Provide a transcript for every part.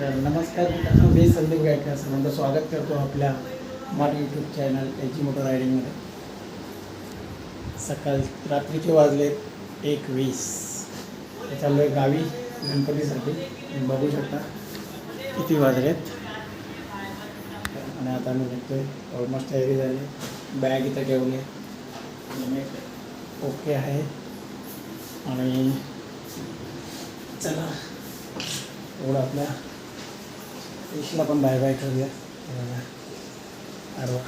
तर नमस्कार मित्रांनो मी संदीप गायकर सर्वांचं स्वागत करतो आपल्या माझ्या यूट्यूब चॅनल एची मोटर रायडिंगमध्ये सकाळ रात्रीचे वाजले एक वीस चाललो आहे गावी गणपतीसाठी. तुम्ही बघू शकता किती वाजलेत. आणि आता मी बघतो आहे ऑलमोस्ट तयारी झाली. बॅग इथं ठेवली. ओके आहे. आणि चला. एवढं आपल्या फिशला पण बाय बाय करूया. अरे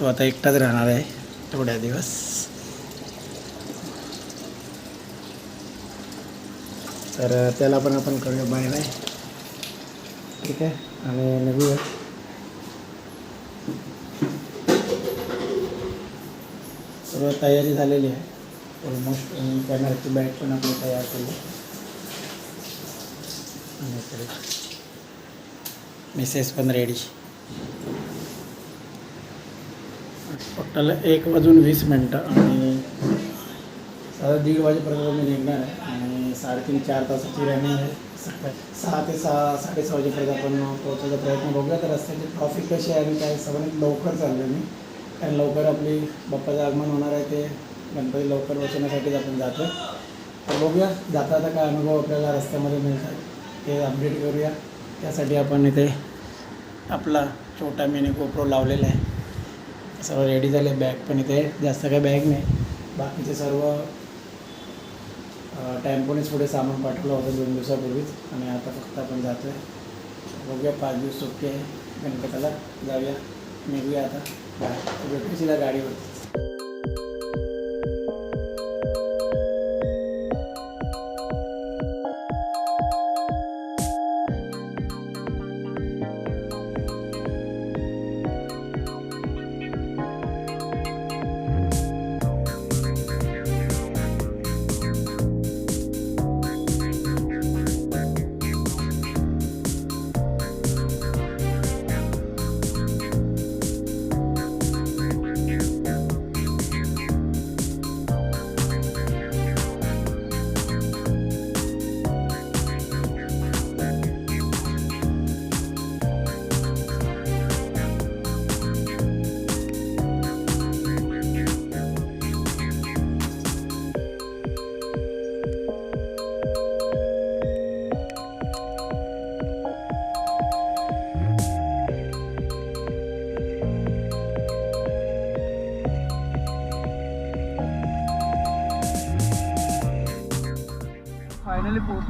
तो आता एकटाच राहणार आहे. थोड्या दिवस. तर त्याला पण आपण करूया बाय बाय. ठीक आहे? आणि निघूया. सर्व तयारी झालेली आहे. ऑलमोस्ट कॅमेराची बॅग पण आपली तयार केली. आणि मिसेस पण रेडी टोटल एक वाजून वीस मिनटं आणि साधा दीड वाजेपर्यंत मी निघणार आहे आणि साडेतीन चार तासाची रनिंग आहे. सकाळी सहा ते सहा साडेसहा वाजेपर्यंत आपण पोहोचायचा प्रयत्न बघूया. तर रस्त्याची ट्रॉफिक कशी आहे आणि काय सगळ्यांनी लवकर चाललो मी. कारण लवकर आपली बाप्पाचं आगमन होणार आहे ते गणपती लवकर बसवण्यासाठीच आपण जातो तर बघूया जाता जाता काय अनुभव आपल्याला रस्त्यामध्ये मिळतात. ते अपडेट करूया. त्यासाठी आपण इथे आपला छोटा मिनी गोप्रो लावलेला आहे. सर्व रेडी झाले. बॅग पण इथे जास्त काही बॅग नाही. बाकीचे सर्व टेम्पोनेच पुढे सामान पाठवलं होतं दोन दिवसापूर्वीच. आणि आता फक्त आपण जातो आहे बघूया पाच दिवस सुट्टी आहे. गणपताला जाऊया. निघूया आता. बाय भेटू तिला गाडीवरती.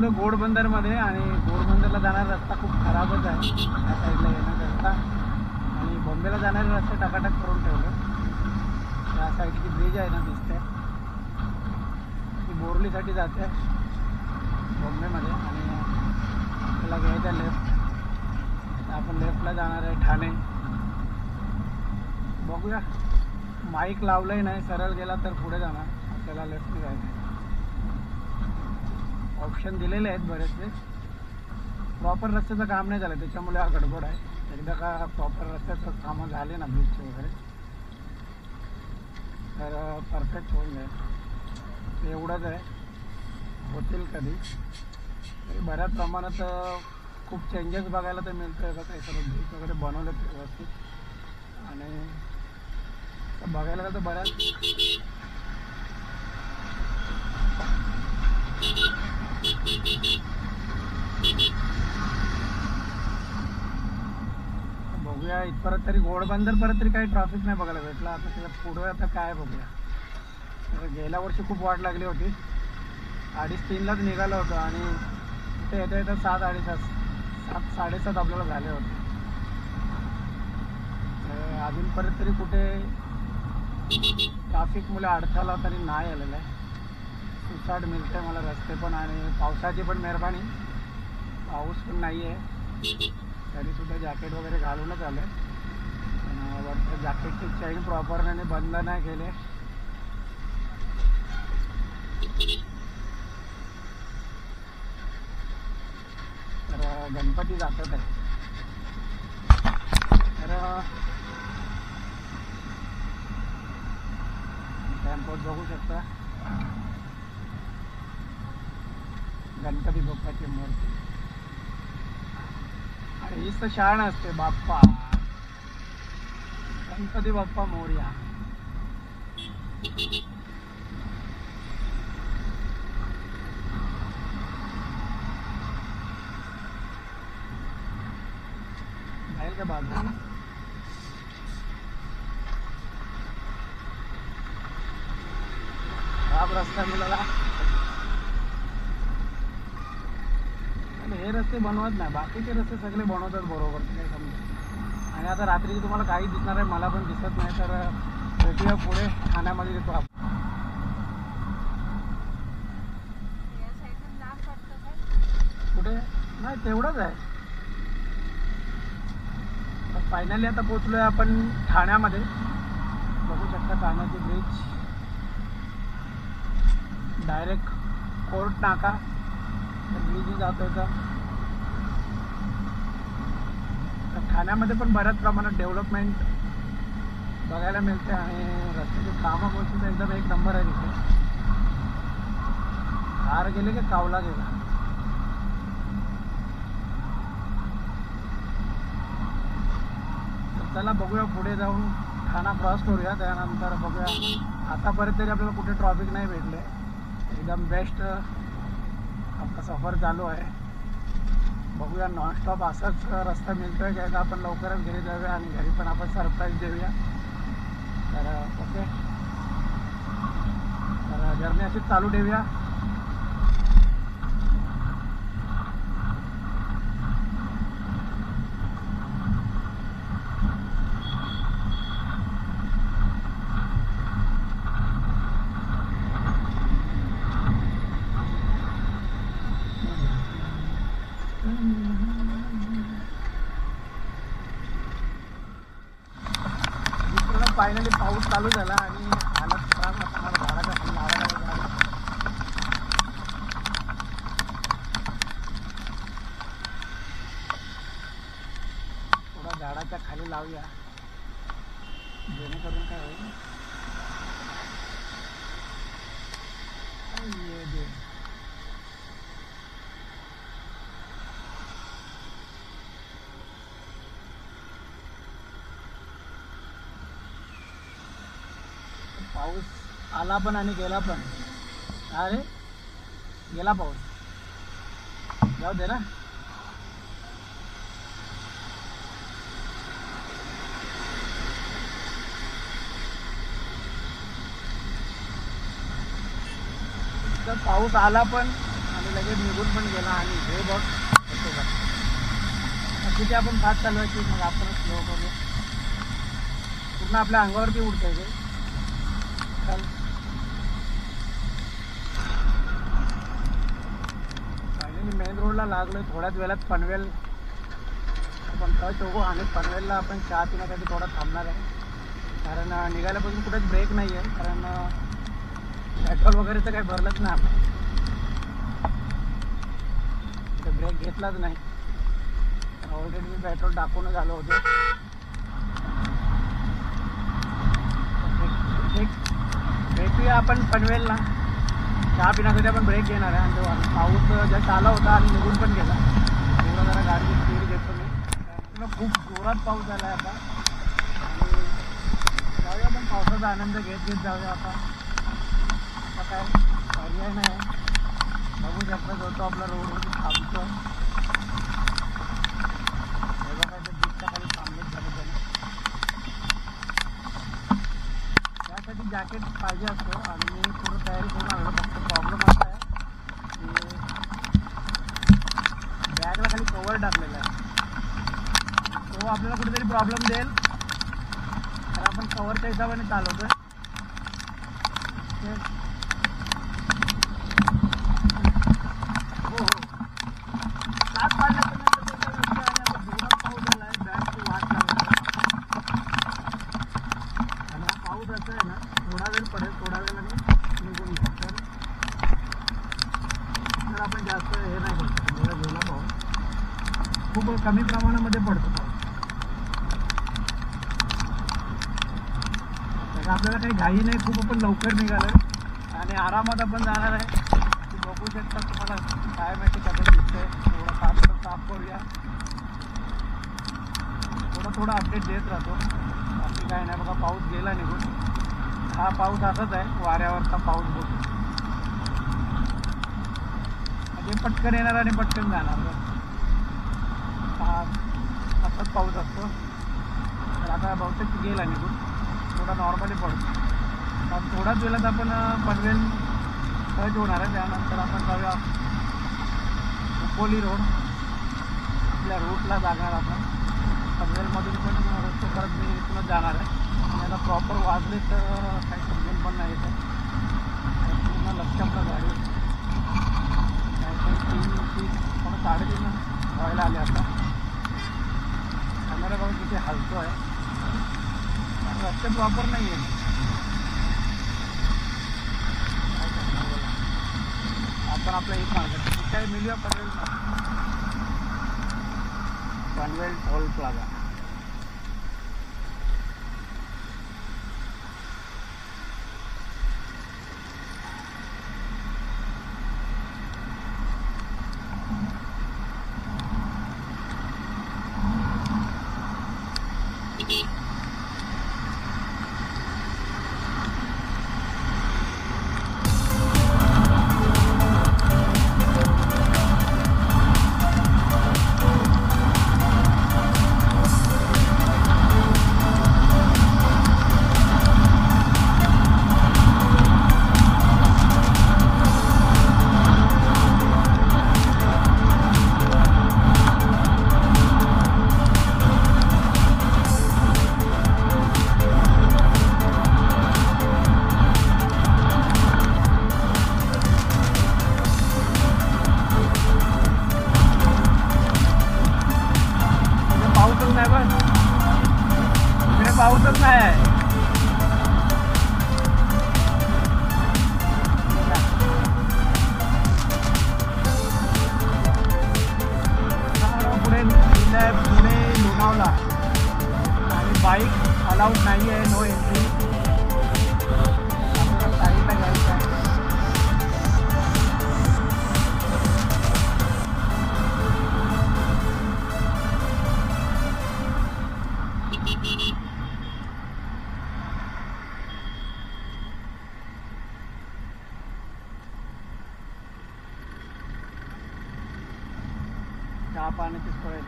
फायनली पोहोचलो आणि घोडबंदरला जाणारा रस्ता खूप खराबच आहे. त्या साईडला येणारा रस्ता. आणि बॉम्बेला जाणारे रस्ते टकाटक करून ठेवले. त्या साईडची ब्रिज आहे ना दिसते. ती बोरलीसाठी जाते. बॉम्बेमध्ये. आणि त्याला घ्यायचं आहे लेफ्ट आपण लेफ्टला जाणार आहे ठाणे. बघूया. माईक लावलंही नाही सरळ गेला तर पुढे जाणार. आपल्याला लेफ्टने जायचं आहे ऑप्शन दिलेले आहेत बरेचसे. प्रॉपर रस्त्याचं काम नाही झालं त्याच्यामुळे हा गडबड आहे. एकदा का प्रॉपर रस्त्याचं कामं झाले ना ब्रिजचे वगैरे तर परफेक्ट होऊन जाईल. ते एवढंच आहे. होतील कधी. बऱ्याच प्रमाणात खूप चेंजेस बघायला तर मिळतं का काही सर्व ब्रिज वगैरे बनवले व्यवस्थित. आणि बघायला गेलं तर बऱ्याच बघूया इथपर्यंत तरी घोडबंदर परत तरी काही ट्रॅफिक नाही बघायला भेटला. आता त्याच्या पुढे आता काय बघूया. तर गेल्या वर्षी खूप वाट लागली होती. अडीच तीनलाच निघालं होतं आणि तिथे येता येता सात अडीच सात साडेसात आपल्याला झाले होते. तर अजूनपर्यंत तरी कुठे ट्राफिकमुळे अडथळा तरी नाही आलेला आहे. सुसाट मिळते मला रस्ते पण आणि पावसाची पण मेहरबानी. पाऊस पण नाही आहे तरीसुद्धा जॅकेट वगैरे घालूनच आलं आहे वाटतं जॅकेटची चैन प्रॉपरने बंद नाही केले. तर गणपती जातात आहे तर टेम्पोत बघू शकता. गणपती बाप्पाची मूर्ती. आणि हीच तर शाण असते बाप्पा. गणपती बाप्पा मोर्या. जाईल का बाजू खराब रस्ता मिळाला रस्ते बनवत नाही. बाकीचे रस्ते सगळे बनवतात बरोबर काही समजा आणि आता रात्री तुम्हाला काही दिसणार आहे मला पण दिसत नाही तर भेटूया पुढे ठाण्यामध्ये येतो आपण. कुठे? नाही तेवढंच आहे. फायनली आता पोचलोय आपण ठाण्यामध्ये. बघू शकता ठाण्याचे ब्रिज डायरेक्ट कोर्ट नाका. ब्रिज जातोय का तर ठाण्यामध्ये पण बऱ्याच प्रमाणात डेव्हलपमेंट बघायला मिळते आणि रस्त्याची कामं गोष्टीचा तर एकदम एक नंबर आहे तिथे. हार गेले की कावला गेला. तर चला बघूया पुढे जाऊन ठाणा क्रॉस करूया त्यानंतर बघूया. आतापर्यंत तरी आपल्याला कुठे ट्रॉफिक नाही भेटले. एकदम बेस्ट आपला सफर चालू आहे. बघूया नॉनस्टॉप असाच रस्ता मिळतोय का आपण लवकरच घरी जाऊया आणि घरी पण आपण सरप्राईज देऊया. तर ओके तर जर्नी अशीच चालू ठेवूया दुसरीकडे फायनली पाऊस चालू झाला आणि हालत खराब असणार झाडाच्या खाली लावायला झालं थोडा झाडाच्या खाली लावूया. जेणेकरून काय होईल आई ये दे. पाऊस आला पण आणि गेला पण. अरे गेला पाऊस. जाऊ दे ना. तर पाऊस आला पण आणि लगेच निघून पण गेला आणि हे बघ तिथे किती आपण भात चालवायची मग आपण स्लो करू पूर्ण आपल्या अंगावरती उडतंय ते चल फायनली मेन रोडला लागलो थोड्याच वेळात पनवेल. आपण टच होऊ आणि पनवेलला आपण चहा पिण्यासाठी थोडा थांबणार आहे. कारण निघाल्यापासून कुठेच ब्रेक नाही आहे कारण पेट्रोल वगैरे तर काही भरलंच नाही आपण. ब्रेक घेतलाच नाही. ऑलरेडी मी पेट्रोल टाकूनच आलो होतो. भेटूया आपण पनवेलला. चहा पिण्यासाठी आपण ब्रेक घेणार आहे. आणि तो पाऊस जस्ट आला होता आणि निघून पण गेला. एवढा जरा गाडी स्पीड घेतो मी. खूप जोरात पाऊस झाला आहे आता. आणि जाऊया आपण पावसाचा आनंद घेत घेत जाऊया आता. आता काय पर्याय नाही. बघू शकता जो तो आपला रोडवरती थांबतो हे बघा इथे बीचच्या खाली थांबलेत झाले त्याने त्यासाठी जॅकेट पाहिजे असतो आणि मी पूर्ण तयारी करून आलो फक्त प्रॉब्लेम असा आहे की बॅगला खाली कवर टाकलेला आहे. तो आपल्याला कुठेतरी प्रॉब्लेम देईल. तर आपण कवरच्या हिशोबाने चालवतोय. ते- हो हो सात पाडल्याच्या नंतर त्याचा रस्ता आणि आता जोरात पाऊस झाला आहे बॅगची वाट लागली आणि हा पाऊस असा आहे ना थोडा वेळ पडेल थोडा वेळाने निघून येईल तर तर आपण जास्त हे नाही करू शकत एवढा गेला पाऊस खूप कमी प्रमाणामध्ये पडतो पाऊस तर आपल्याला काही घाई नाही खूप आपण लवकर आहे आणि आरामात आपण जाणार आहे. बघू शकता तुम्हाला काय माहिती कसं दिसतंय. थोडं साफ तर साफ करूया. थोडं थोडं अपडेट देत राहतो. बाकी काय नाही बघा पाऊस गेला निघून. हा पाऊस असाच आहे. वाऱ्यावरचा पाऊस बघू. म्हणजे पटकन येणार आणि पटकन जाणार. हा असाच पाऊस असतो. तर आता बहुतेक गेला निघून. थोडा नॉर्मली पडतो. मग थोड्याच वेळात आपण पनवेल सहज होणार आहे. त्यानंतर आपण जाऊया उपोली रोड आपल्या रूटला जाणार आपण. पनवेलमधून पण रस्ते परत मी इथूनच जाणार आहे. आणि आता प्रॉपर वाजले तर काही समजून पण नाही येत पूर्ण लक्ष आपलं गाडी. काही तीन तीन साडेतीन व्हायला आले आता. कॅमेरा बघून किती हलतो आहे रस्त्यात रस्ते प्रॉपर नाही आहे बोला. आपण आपलं एक मार्ग. काय मिळूया पनवेल पनवेल टोल प्लाझा. चहा पाण्याची सोय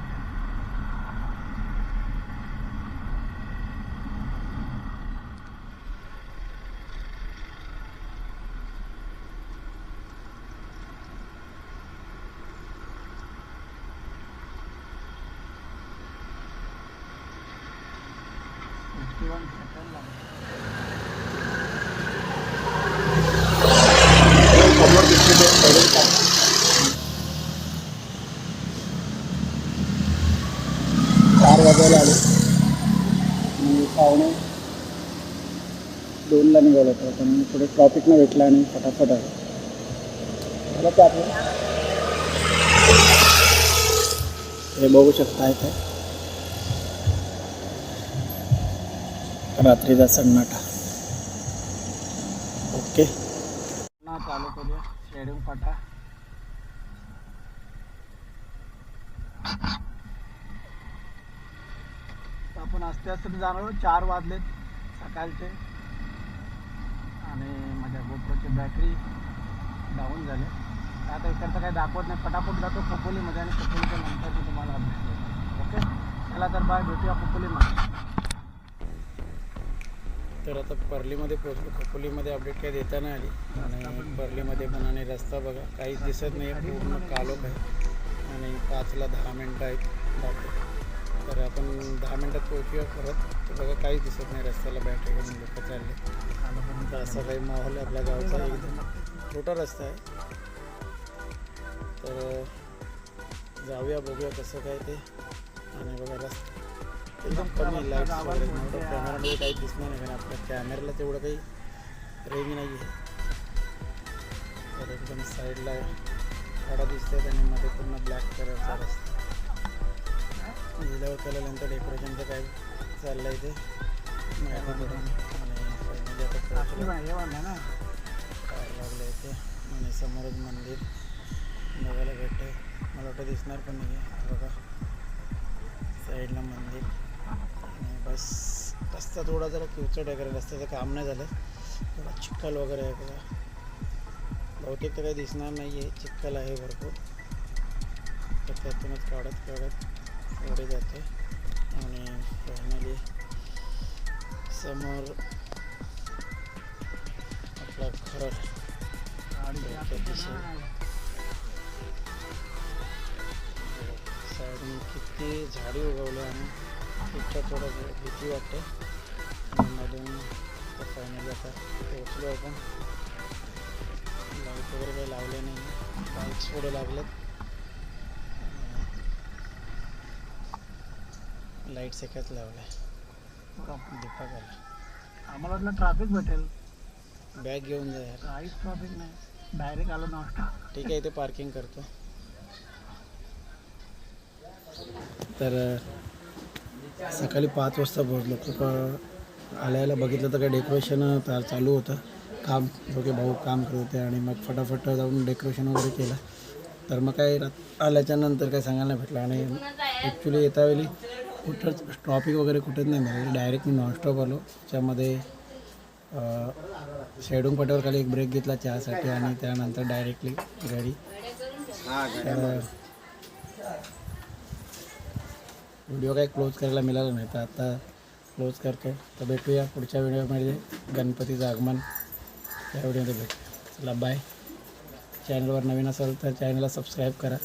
Fifty-one second लागले. चार वाजायला आले आणि पावणे दोनला निघालो होतो पण थोडं ट्रॉफिक नाही भेटलं आणि फटाफट आहे. झालं ते आपलं हे बघू शकता इथे. रात्रीचा सन्नाटा. ओके. पुन्हा चालू करूया शेडिंग फाटा आपण असते असते जाणार चार वाजलेत सकाळचे. आणि माझ्या गोप्रोची बॅटरी डाऊन झाली. आता इकडचं काही दाखवत नाही. पटापट जातो खोपोलीमध्ये आणि खोपोलीच्या नंतर मी तुम्हाला ओके चला तर बाय भेटूया खोपोलीमध्ये. तर आता पर्लीमध्ये पोहोचलो. खोपोलीमध्ये अपडेट काही देता नाही आली. आणि पर्लीमध्ये पण आणि रस्ता बघा. काहीच दिसत नाही. आहे पूर्ण कालोख आहे आणि पाचला दहा मिनटं आहेत. बाकी. तर आपण दहा मिनटात पोहोचूया परत. तर बघा काहीच दिसत नाही रस्त्याला. बॅटरी घेऊन लोक चालले. तर असा काही माहोल आहे आपल्या गावचा. एकदम छोटा रस्ता आहे. तर जाऊया बघूया कसं काय ते. आणि बघा रस्ता एकदम कमी लाइट वगैरे. मोठं कॅमेरामध्ये काही दिसणार नाही कारण आपल्या कॅमेऱ्याला तेवढं काही रेंज नाही आहे. तर एकदम साईडला झाडं दिसतात आणि मध्ये पूर्ण ब्लॅक कलरचा रस्ता. गेल्यावर केल्यानंतर डेकोरेशनचं काय चाललं आहे ते माहिती करून ना काय लागलं ते आणि समोरच मंदिर बघायला भेटते मला वाटतं दिसणार पण नाही आहे बघा साईडला मंदिर आणि बस रस्ता थोडा जरा किवचट वगैरे रस्त्याचं काम नाही झालं थोडा चिखल वगैरे आहे बघा बहुतेक तर काही दिसणार नाही आहे चिखल आहे भरपूर तर त्यातूनच काढत काढत पुढे जाते आणि फायनली समोर आपला खरं. साईडने किती झाडी उगवले आणि तिथं थोडं भीती वाटते. मधून फायनली आता पोहोचलो आपण. लाइट वगैरे काही लावले नाही. बाईक्स पुढे लागलेत. लाईट्स एकच लावल्या. दीपकाला आम्हाला वाटलं ट्रॅफिक भेटेल. बॅग घेऊन जा. यार काहीच नाही. डायरेक्ट आलो नाश्ता. ठीक आहे इथे पार्किंग करतो. तर अ, सकाळी पाच वाजता पोहोचलो खूप आल्याला बघितलं तर काय डेकोरेशन चालू होतं. काम दोघे भाऊ काम करत होते आणि मग फटाफट जाऊन डेकोरेशन वगैरे केलं. तर मग काय रात- आल्याच्यानंतर काय सांगायला नाही भेटलं. आणि ॲक्च्युली येता वेळी कुठंच ट्रॉफिक वगैरे कुठेच नाही मिळालं. डायरेक्ट मी नॉनस्टॉप आलो. त्याच्यामध्ये शेडूंग पटावर खाली एक ब्रेक घेतला चहासाठी आणि त्यानंतर डायरेक्टली गाडी तर व्हिडिओ काही क्लोज करायला मिळाला नाही. तर आता क्लोज करतो तर भेटूया पुढच्या व्हिडिओमध्ये गणपतीचं आगमन. त्या व्हिडिओमध्ये भेटू चला बाय चॅनलवर नवीन असेल तर चॅनलला सबस्क्राईब करा.